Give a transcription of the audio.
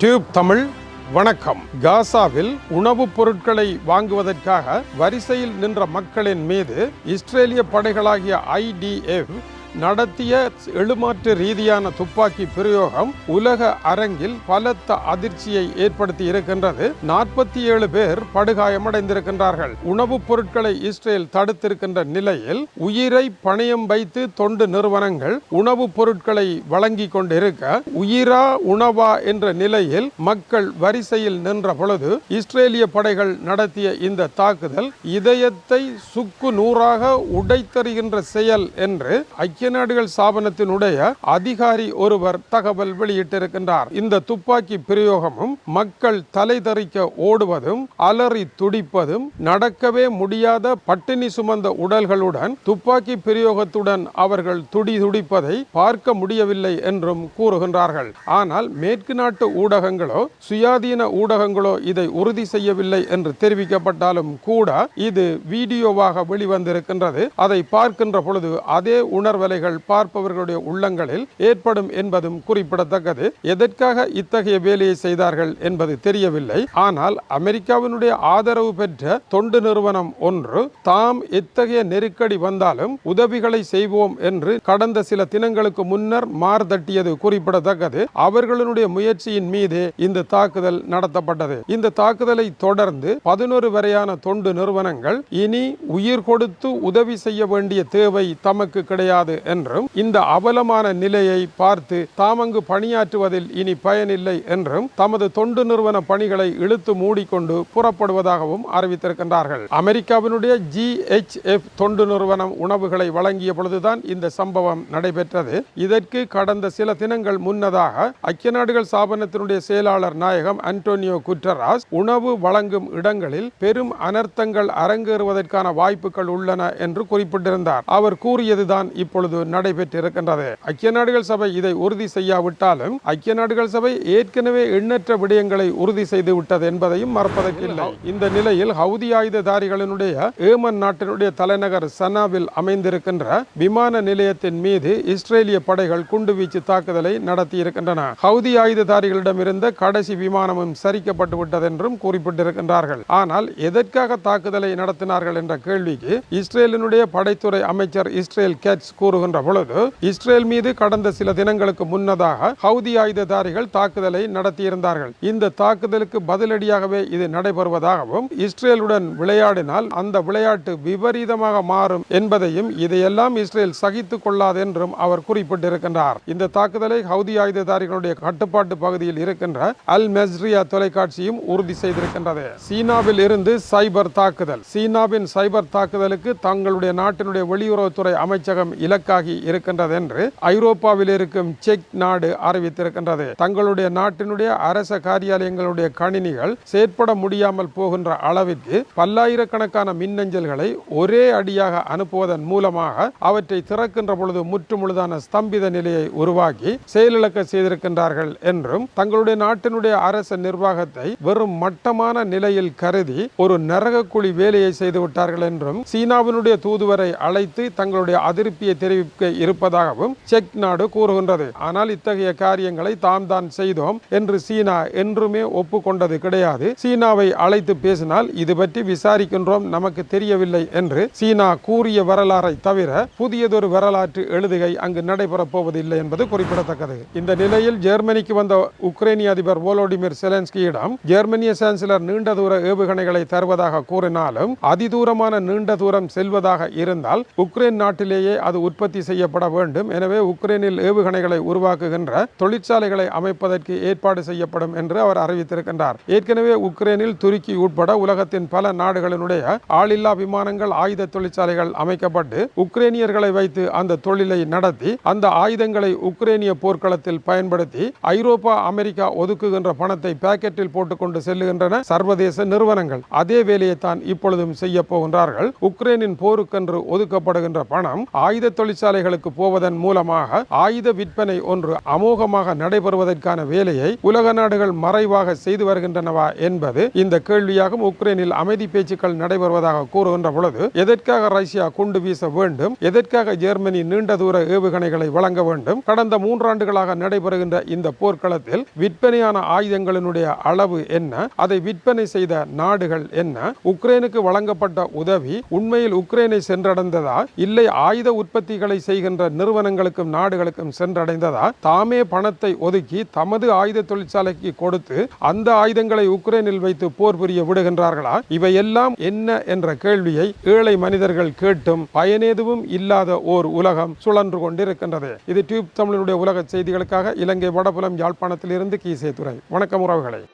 Tube Tamil வணக்கம். காசாவில் உணவுப் பொருட்களை வாங்குவதற்காக வரிசையில் நின்ற மக்களின் மீது இஸ்ரேலிய படைகளாகிய ஐடிஎஃப் நடத்திய எழுமாற்று ரீதியான துப்பாக்கி பிரயோகம் உலக அரங்கில் பலத்த அதிர்ச்சியை ஏற்படுத்தி இருக்கின்றது. நாற்பத்தி ஏழு பேர் படுகாயமடைந்திருக்கின்றார்கள். உணவுப் பொருட்களை இஸ்ரேல் தடுத்திருக்கின்ற நிலையில் உயிரை பணயம் வைத்து தொண்டு நிறுவனங்கள் உணவுப் பொருட்களை வழங்கி கொண்டிருக்க உயிரா உணவா என்ற நிலையில் மக்கள் வரிசையில் நின்ற பொழுது இஸ்ரேலிய படைகள் நடத்திய இந்த தாக்குதல் இதயத்தை சுக்கு நூறாக உடைத்தறிகின்ற செயல் என்று ஐக்கிய நாடுகள் ஸ்தாபனத்தினுடைய அதிகாரி ஒருவர் தகவல் வெளியிட்டிருக்கின்றார். இந்த துப்பாக்கி பிரயோகமும் மக்கள் தலை தெறிக்க ஓடுவதும் அலறி துடிப்பதும் நடக்கவே முடியாத பட்டினி சுமந்த உடல்களுடன் துப்பாக்கி பிரயோகத்துடன் அவர்கள் துடி துடிப்பதை பார்க்க முடியவில்லை என்றும் கூறுகின்றார்கள். ஆனால் மேற்கு நாட்டு ஊடகங்களோ சுயாதீன ஊடகங்களோ இதை உறுதி செய்யவில்லை என்று தெரிவிக்கப்பட்டாலும் கூட இது வீடியோவாக வெளிவந்திருக்கின்றது. அதை பார்க்கின்ற பொழுது அதே உணர்வலை சிந்தனைகள் பார்ப்பவர்களுடைய உள்ளங்களில் ஏற்படும் என்பதும் குறிப்பிடத்தக்கது. எதற்காக இத்தகைய வேலையை செய்தார்கள் என்பது தெரியவில்லை. ஆனால் அமெரிக்காவினுடைய ஆதரவு பெற்ற தொண்டு நிறுவனம் ஒன்று தாம் எத்தகைய நெருக்கடி வந்தாலும் உதவிகளை செய்வோம் என்று கடந்த சில தினங்களுக்கு முன்னர் மார்தட்டியது குறிப்பிடத்தக்கது. அவர்களுடைய முயற்சியின் மீது இந்த தாக்குதல் நடத்தப்பட்டது. இந்த தாக்குதலை தொடர்ந்து பதினொரு வரையான தொண்டு நிறுவனங்கள் இனி உயிர் கொடுத்து உதவி செய்ய வேண்டிய தேவை தமக்கு கிடையாது என்றும் இந்த அவலமான நிலையை பார்த்து தாமங்கு பணியாற்றுவதில் இனி பயனில்லை என்றும் தமது தொண்டு நிறுவன பணிகளை இழுத்து மூடிக்கொண்டு புறப்படுவதாகவும் அறிவித்திருக்கின்றார்கள். அமெரிக்காவினுடைய ஜிஎச்எஃப் தொண்டு நிறுவனம் உணவுகளை வழங்கிய பொழுதுதான் இந்த சம்பவம் நடைபெற்றது. இதற்கு கடந்த சில தினங்கள் முன்னதாக ஐக்கிய நாடுகள் ஸ்தாபனத்தினுடைய செயலாளர் நாயகம் அன்டோனியோ குட்டராஸ் உணவு வழங்கும் இடங்களில் பெரும் அனர்த்தங்கள் அரங்கேறுவதற்கான வாய்ப்புகள் உள்ளன என்று குறிப்பிட்டிருந்தார். அவர் கூறியதுதான் இப்பொழுது இப்பொழுது நடைபெற்றிருக்கின்றது. ஐக்கிய நாடுகள் சபை இதை உறுதி செய்யாவிட்டாலும் ஐக்கிய நாடுகள் சபை ஏற்கனவே எண்ணற்ற விடயங்களை உறுதி செய்து விட்டது என்பதையும் மறப்பதற்கில்லை. இந்த நிலையில் ஹவுதி ஆயுததாரிகளினுடைய ஏமன் நாட்டினுடைய தலைநகர் சனாவில் அமைந்திருக்கின்ற விமான நிலையத்தின் மீது இஸ்ரேலிய படைகள் குண்டுவீச்சு தாக்குதலை நடத்தியிருக்கின்றன. ஹவுதி ஆயுததாரிகளிடம் இருந்த கடைசி விமானமும் சரிக்கப்பட்டு விட்டது என்றும் குறிப்பிட்டிருக்கின்றார்கள். ஆனால் எதற்காக தாக்குதலை நடத்தினார்கள் என்ற கேள்விக்கு இஸ்ரேலினுடைய படைத்துறை அமைச்சர் இஸ்ரேல் கேட்ஸ் கூறுகின்ற பொழுது இஸ்ரேல் மீது கடந்த சில தினங்களுக்கு முன்னதாக ஹவுதி ஆயுததாரிகள் தாக்குதலை நடத்தியிருந்தார்கள். இந்த தாக்குதலுக்கு பதிலடியாகவே இது நடைபெறுவதாகவும் இஸ்ரேலுடன் விளையாடினால் அந்த விளையாட்டு விபரீதமாக மாறும் என்பதையும் இதையெல்லாம் இஸ்ரேல் சகித்துக் கொள்ளாது என்றும் அவர் குறிப்பிட்டிருக்கின்றார். இந்த தாக்குதலை ஹவுதி ஆயுததாரிகளுடைய கட்டுப்பாட்டு பகுதியில் இருக்கின்ற அல் மெஸ்ரியா தொலைக்காட்சியும் உறுதி செய்திருக்கின்றது. சீனாவில் இருந்து சைபர் தாக்குதல். சீனாவின் சைபர் தாக்குதலுக்கு தங்களுடைய நாட்டினுடைய வெளியுறவுத்துறை அமைச்சகம் இலக்காகி இருக்கின்றது என்று ஐரோப்பாவில் இருக்கும் செக் நாடு அறிவித்திருக்கின்றது. தங்களுடைய நாட்டினுடைய அரச காரியாலயங்களுடைய கணினிகள் செயற்பட முடியாமல் போகின்ற அளவிற்கு பல்லாயிரக்கணக்கான மின்னஞ்சல்களை ஒரே அடியாக அனுப்புவதன் மூலமாக அவற்றை திறக்கின்ற பொழுது முற்றுமுழுதான ஸ்தம்பித நிலையை உருவாக்கி செயலிழக்க செய்திருக்கின்றார்கள் என்றும் தங்களுடைய நாட்டினுடைய அரச நிர்வாகத்தை வெறும் மட்டமான நிலையில் கருதி ஒரு நரகக்குழி வேலையை செய்துவிட்டார்கள் என்றும் சீனாவினுடைய தூதுவரை அழைத்து தங்களுடைய அதிருப்தியை தெரிவிக்க இருப்பதாகவும் செக் நாடு கூறுகின்றது. ஆனால் இத்தகைய காரியங்களை தாம் தான் செய்தோம் என்று சீனா என்றுமே ஒப்புக்கொண்டது கிடையாது. சீனாவை அழைத்து பேசினால் இது பற்றி விசாரிக்கின்றோம் நமக்கு தெரியவில்லை என்று சீனா கூறிய வரலாறை தவிர புதியதொரு வரலாற்று எழுதுகை அங்கு நடைபெறப் போவதில்லை என்பது குறிப்பிடத்தக்கது. இந்த நிலையில் ஜெர்மனிக்கு வந்த உக்ரைனிய அதிபர் ஓலோடிமிர் செலன்ஸ்கியிடம் ஜெர்மனிய சான்சலர் நீண்ட தூர ஏவுகணைகளை தருவதாக கூறினாலும் அதிதூரமான நீண்ட தூரம் செல்வதாக இருந்தால் உக்ரைன் நாட்டிலேயே அது உற்பத்தி செய்யப்பட வேண்டும். எனவே உக்ரைனில் ஏவுகணைகளை உருவாக்குகின்ற தொழிற்சாலைகளை அமைப்பதற்கு ஏற்பாடு செய்யப்படும் என்று அவர் அறிவித்திருக்கின்றார். ஏற்கனவே உக்ரைனில் துருக்கி உட்பட உலகத்தின் பல நாடுகளினுடைய ஆளில்லா விமானங்கள் ஆயுத தொழிற்சாலைகள் அமைக்கப்பட்டு உக்ரைனியர்களை வைத்து அந்த தொழிலை நடத்தி அந்த ஆயுதங்களை உக்ரைனிய போர்க்களத்தில் பயன்படுத்தி ஐரோப்பா அமெரிக்கா ஒதுக்குகின்ற பணத்தை பாக்கெட்டில் போட்டுக்கொண்டு செல்லுகின்றன சர்வதேச நிறுவனங்கள். அதே வேலையை தான் இப்பொழுதும் செய்ய போகின்றார்கள். உக்ரைனின் போருக்கென்று ஒதுக்கப்படுகின்ற பணம் ஆயுத தொழில் தொழிற்சாலைகளுக்கு போவதன் மூலமாக ஆயுத விற்பனை ஒன்று அமோகமாக நடைபெறுவதற்கான வேலையை உலக நாடுகள் மறைவாக செய்து வருகின்றனவா என்பது இந்த கேள்வியாகும். உக்ரைனில் அமைதி பேச்சுக்கள் நடைபெறுவதாக கூறுகின்ற பொழுது எதற்காக ரஷ்யா குண்டு வீச வேண்டும்? எதற்காக ஜெர்மனி நீண்ட தூர ஏவுகணைகளை வழங்க வேண்டும்? கடந்த மூன்றாண்டுகளாக நடைபெறுகின்ற இந்த போர்க்களத்தில் விற்பனையான ஆயுதங்களினுடைய அளவு என்ன? அதை விற்பனை செய்த நாடுகள் என்ன? உக்ரைனுக்கு வழங்கப்பட்ட உதவி உண்மையில் உக்ரைனை சென்றடைந்ததா? இல்லை ஆயுத உற்பத்திகள் செய்கின்ற நிறுவனங்களுக்கும் நாடுகளுக்கும் சென்றடைந்ததா தாமே பணத்தை ஒதுக்கி தமது ஆயுத தொழிற்சாலைக்கு கொடுத்து அந்த ஆயுதங்களை உக்ரைனில் வைத்து போர் புரிய விடுகின்றார்களா? இவையெல்லாம் என்ன என்ற கேள்வியை ஏழை மனிதர்கள் கேட்டும் பயனேதுவும் இல்லாத ஓர் உலகம் சுழன்று கொண்டிருக்கின்றது. இது டியூப் தமிழனுடைய உலக செய்திகளுக்காக இலங்கை வடபுலம் யாழ்ப்பாணத்திலிருந்து கீசே துறை வணக்கம் உறவுகளை.